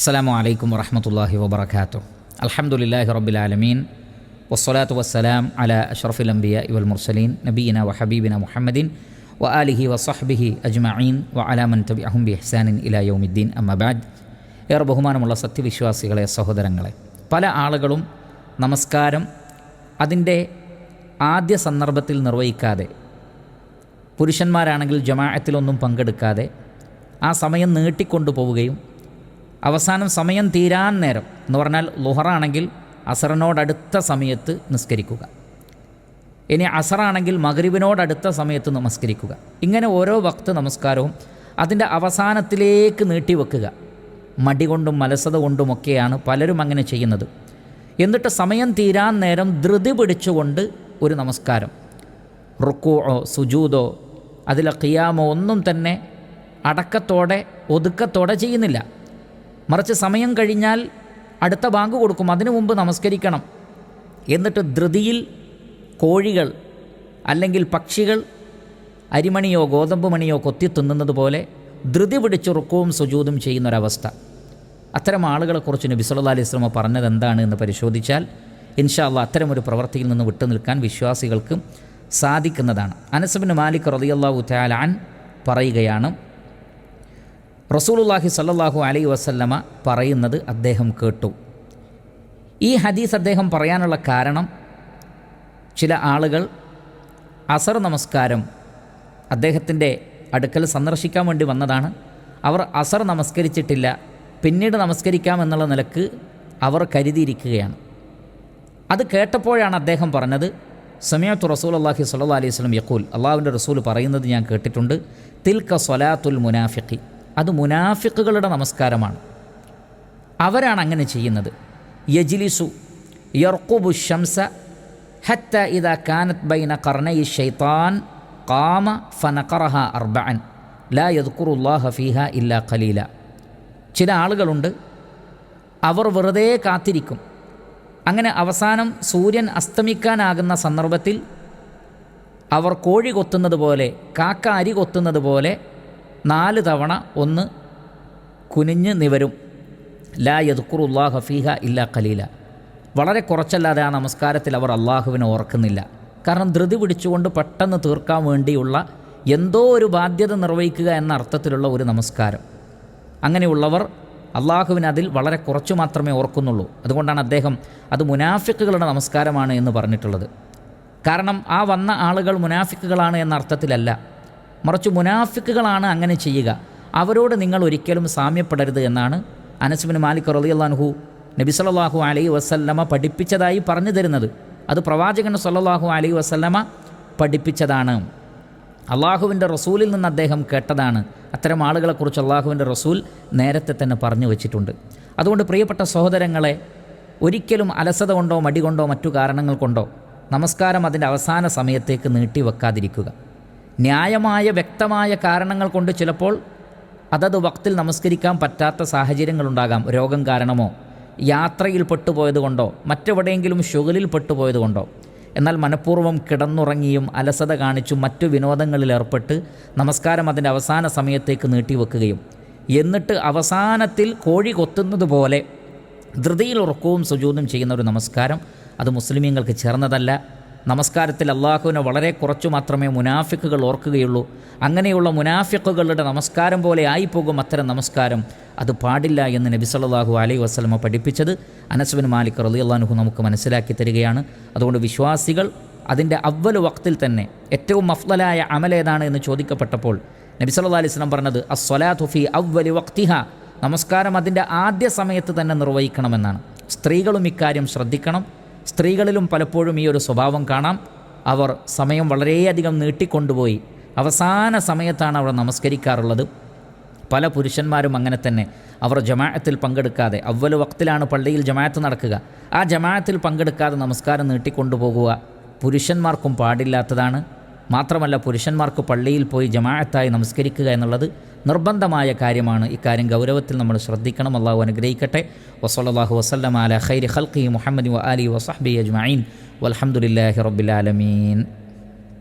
അസ്സലാമു അലൈക്കും വറഹമത്തല്ലാഹി വബർക്കാത്തു അൽഹംദുലില്ലാഹി റബ്ബിൽ ആലമീൻ. വസ്സലാത്തു വസ്സലാം അല അഷ്റഫുൽ അംബിയ ഇവൽ മുർസലീൻ നബീന വ ഹബീബിന മുഹമ്മദിൻ വ ആലിഹി വസഹ്ബിഹി അജ്മഈൻ വ അലാമൻ തബി അഹുംബി ഹസാനിൻ ഇലാ യൗമിദ്ദീൻ. അമ്മബാദ് ഏറെ ബഹുമാനമുള്ള സത്യവിശ്വാസികളെ സഹോദരങ്ങളെ പല ആളുകളും നമസ്കാരം അതിന്റെ ആദ്യ സന്ദർഭത്തിൽ നിർവഹിക്കാതെ പുരുഷന്മാരാണെങ്കിൽ ജമാഅത്തിലൊന്നും പങ്കെടുക്കാതെ ആ സമയം നീട്ടിക്കൊണ്ടു പോവുകയും അവസാനം സമയം തീരാൻ നേരം എന്ന് പറഞ്ഞാൽ ലുഹറാണെങ്കിൽ അസറിനോടടുത്ത സമയത്ത് നിസ്കരിക്കുക. ഇനി അസറാണെങ്കിൽ മകരിബിനോടടുത്ത സമയത്ത് നമസ്കരിക്കുക. ഇങ്ങനെ ഓരോ വക്ത് നമസ്കാരവും അതിന്റെ അവസാനത്തിലേക്ക് നീട്ടിവെക്കുക മടി കൊണ്ടും മലസത കൊണ്ടുമൊക്കെയാണ് പലരും അങ്ങനെ ചെയ്യുന്നത്. എന്നിട്ട് സമയം തീരാൻ നേരം ധൃതി പിടിച്ചുകൊണ്ട് ഒരു നമസ്കാരം. റുക്കുവോ സുജൂതോ അതിലെ ഖിയാമോ ഒന്നും തന്നെ അടക്കത്തോടെ ഒതുക്കത്തോടെ ചെയ്യുന്നില്ല. മറിച്ച് സമയം കഴിഞ്ഞാൽ അടുത്ത ബാങ്ക് കൊടുക്കും. അതിനു മുമ്പ് നമസ്കരിക്കണം. എന്നിട്ട് ധൃതിയിൽ കോഴികൾ അല്ലെങ്കിൽ പക്ഷികൾ അരിമണിയോ ഗോതമ്പ് മണിയോ കൊത്തി തിന്നുന്നത് പോലെ ധൃതി പിടിച്ച് റുക്കവും സുജൂതും ചെയ്യുന്നൊരവസ്ഥ. അത്തരം ആളുകളെക്കുറിച്ച് നബി സല്ലല്ലാഹു അലൈഹി വസല്ലമ പറഞ്ഞത് എന്താണ് എന്ന് പരിശോധിച്ചാൽ ഇൻഷാ അള്ളാഹ് അത്തരമൊരു പ്രവൃത്തിയിൽ നിന്ന് വിട്ടുനിൽക്കാൻ വിശ്വാസികൾക്ക് സാധിക്കുന്നതാണ്. അനസബിന് മാലിക് റളിയല്ലാഹു തആല അൻ പറയുകയാണ് റസൂലുള്ളാഹി സല്ലല്ലാഹു അലൈഹി വസല്ലമ പറയുന്നത് അദ്ദേഹം കേട്ടു. ഈ ഹദീസ് അദ്ദേഹം പറയാനുള്ള കാരണം ചില ആളുകൾ അസർ നമസ്കാരം അദ്ദേഹത്തിന്റെ അടുക്കൽ സന്ദർശിക്കാൻ വേണ്ടി വന്നതാണ്. അവർ അസർ നമസ്കരിച്ചിട്ടില്ല പിന്നീട് നമസ്കരിക്കാമെന്നുള്ള നിലയ്ക്ക് അവർ കരുതിയിരിക്കുകയാണ്. അത് കേട്ടപ്പോഴാണ് അദ്ദേഹം പറഞ്ഞത് സമയത്ത് റസൂൽ അള്ളാഹി സല്ലാ അലൈഹി സ്വലം യക്കൂൽ അള്ളാഹുവിന്റെ റസൂൽ പറയുന്നത് ഞാൻ കേട്ടിട്ടുണ്ട് തിൽക്ക സ്വലാത്തുൽ മുനാഫിഖി. അത് മുനാഫിക്കുകളുടെ നമസ്കാരമാണ്. അവരാണ് അങ്ങനെ ചെയ്യുന്നത്. യജിലിസു യർക്കുബു ഷംസ ഹത്ത ഇത കാനത്ത് ബൈന കർണയി ഷെയ്ത്താൻ കാമ ഫനഖറഹ അർബഅൻ ലാ യദ്കുറുല്ലാഹ ഫീഹ ഇല്ല ഖലീല. ചില ആളുകളുണ്ട് അവർ വെറുതെ കാത്തിരിക്കും. അങ്ങനെ അവസാനം സൂര്യൻ അസ്തമിക്കാനാകുന്ന സന്ദർഭത്തിൽ അവർ കോഴി കൊത്തുന്നത് പോലെ കാക്ക അരി കൊത്തുന്നത് പോലെ നാല് തവണ ഒന്ന് കുനിഞ്ഞ് നിവരും. ലാ യദുക്കുറുല്ലാഹ ഫീഹ ഇല്ലാ ഖലീല. വളരെ കുറച്ചല്ലാതെ ആ നമസ്കാരത്തിൽ അവർ അള്ളാഹുവിനെ ഓർക്കുന്നില്ല. കാരണം ധൃതി പിടിച്ചുകൊണ്ട് പെട്ടെന്ന് തീർക്കാൻ വേണ്ടിയുള്ള എന്തോ ഒരു ബാധ്യത നിർവഹിക്കുക എന്ന അർത്ഥത്തിലുള്ള ഒരു നമസ്കാരം. അങ്ങനെയുള്ളവർ അള്ളാഹുവിന് അതിൽ വളരെ കുറച്ചു മാത്രമേ ഓർക്കുന്നുള്ളൂ. അതുകൊണ്ടാണ് അദ്ദേഹം അത് മുനാഫിക്കുകളുടെ നമസ്കാരമാണ് എന്ന് പറഞ്ഞിട്ടുള്ളത്. കാരണം ആ വന്ന ആളുകൾ മുനാഫിക്കുകളാണ് എന്ന അർത്ഥത്തിലല്ല. മറിച്ച് മുനാഫിക്കുകളാണ് അങ്ങനെ ചെയ്യുക. അവരോട് നിങ്ങൾ ഒരിക്കലും സാമ്യപ്പെടരുത് എന്നാണ് അനസ്ബിൻ മാലിക് റളിയല്ലാഹു നബി സല്ലല്ലാഹു അലൈഹി വസല്ലമ പഠിപ്പിച്ചതായി പറഞ്ഞു തരുന്നത്. അത് പ്രവാചകൻ സല്ലാഹു അലൈഹി വസല്ലമ പഠിപ്പിച്ചതാണ്. അള്ളാഹുവിന്റെ റസൂലിൽ നിന്ന് അദ്ദേഹം കേട്ടതാണ്. അത്തരം ആളുകളെക്കുറിച്ച് അള്ളാഹുവിന്റെ റസൂൽ നേരത്തെ തന്നെ പറഞ്ഞു വച്ചിട്ടുണ്ട്. അതുകൊണ്ട് പ്രിയപ്പെട്ട സഹോദരങ്ങളെ ഒരിക്കലും അലസത കൊണ്ടോ മടി കൊണ്ടോ മറ്റു കാരണങ്ങൾ കൊണ്ടോ നമസ്കാരം അതിന്റെ അവസാന സമയത്തേക്ക് നീട്ടിവെക്കാതിരിക്കുക ന്യായമായ വ്യക്തമായ കാരണങ്ങൾ കൊണ്ട് ചിലപ്പോൾ അതത് വക്തിൽ നമസ്കരിക്കാൻ പറ്റാത്ത സാഹചര്യങ്ങളുണ്ടാകാം രോഗം കാരണമോ? യാത്രയിൽ പെട്ടുപോയത് കൊണ്ടോ? മറ്റെവിടെയെങ്കിലും ഷുഗലിൽ പെട്ടുപോയത് കൊണ്ടോ? എന്നാൽ മനഃപൂർവം കിടന്നുറങ്ങിയും അലസത കാണിച്ചും മറ്റു വിനോദങ്ങളിൽ ഏർപ്പെട്ട് നമസ്കാരം അതിന്റെ അവസാന സമയത്തേക്ക് നീട്ടിവെക്കുകയും എന്നിട്ട് അവസാനത്തിൽ കോഴി കൊത്തുന്നത് പോലെ ധൃതിയിൽ ഉറക്കവും സുജൂതും ചെയ്യുന്ന ഒരു നമസ്കാരം അത് മുസ്ലിമീങ്ങൾക്ക് ചേർന്നതല്ല. നമസ്കാരത്തിൽ അള്ളാഹുവിനെ വളരെ കുറച്ചു മാത്രമേ മുനാഫിക്കുകൾ ഓർക്കുകയുള്ളൂ. അങ്ങനെയുള്ള മുനാഫിക്കുകളുടെ നമസ്കാരം പോലെ ആയിപ്പോകും അത്തരം നമസ്കാരം. അത് പാടില്ല എന്ന് നബി സല്ലല്ലാഹു അലൈഹി വസ്ലമ പഠിപ്പിച്ചത് അനസ്ബിൻ മാലിക് റലി റളിയല്ലാഹു നമുക്ക് മനസ്സിലാക്കി തരികയാണ്. അതുകൊണ്ട് വിശ്വാസികൾ അതിന്റെ അവൽ വക്തിൽ തന്നെ ഏറ്റവും മഫ്ലലായ അമലേതാണ് എന്ന് ചോദിക്കപ്പെട്ടപ്പോൾ നബി സല്ലല്ലാഹു അലൈഹി സ്വലം പറഞ്ഞത് അസ്വലാത്തു ഫി അവലി വക്തിഹ. നമസ്കാരം അതിന്റെ ആദ്യ സമയത്ത് തന്നെ നിർവഹിക്കണമെന്നാണ്. സ്ത്രീകളും ഇക്കാര്യം ശ്രദ്ധിക്കണം. സ്ത്രീകളിലും പലപ്പോഴും ഈ ഒരു സ്വഭാവം കാണാം. അവർ സമയം വളരെയധികം നീട്ടിക്കൊണ്ടുപോയി. അവസാന സമയത്താണ് അവർ നമസ്കരിക്കാറുള്ളത്. പല പുരുഷന്മാരും അങ്ങനെ തന്നെ. അവർ ജമാഅത്തിൽ പങ്കെടുക്കാതെ അവൽ വക്തിലാണ് പള്ളിയിൽ ജമാഅത്ത് നടക്കുക. ആ ജമാഅത്തിൽ പങ്കെടുക്കാതെ നമസ്കാരം നീട്ടിക്കൊണ്ടുപോകുക പുരുഷന്മാർക്കും പാടില്ലാത്തതാണ്. മാത്രമല്ല പുരുഷന്മാർക്ക് പള്ളിയിൽ പോയി ജമാഅത്തായി നമസ്കരിക്കുക എന്നുള്ളത് നിർബന്ധമായ കാര്യമാണ് ഇക്കാര്യം ഗൗരവത്തിൽ നമ്മൾ ശ്രദ്ധിക്കണം. അള്ളാഹു അനുഗ്രഹിക്കട്ടെ. വസല്ലാഹു വസ്ലം അല ഖൈരി ഖൽഖി മുഹമ്മദ് അലി വസഹബി അജ്മീൻ വലഹമുല്ലാഹി റബ്ബിലാലമീൻ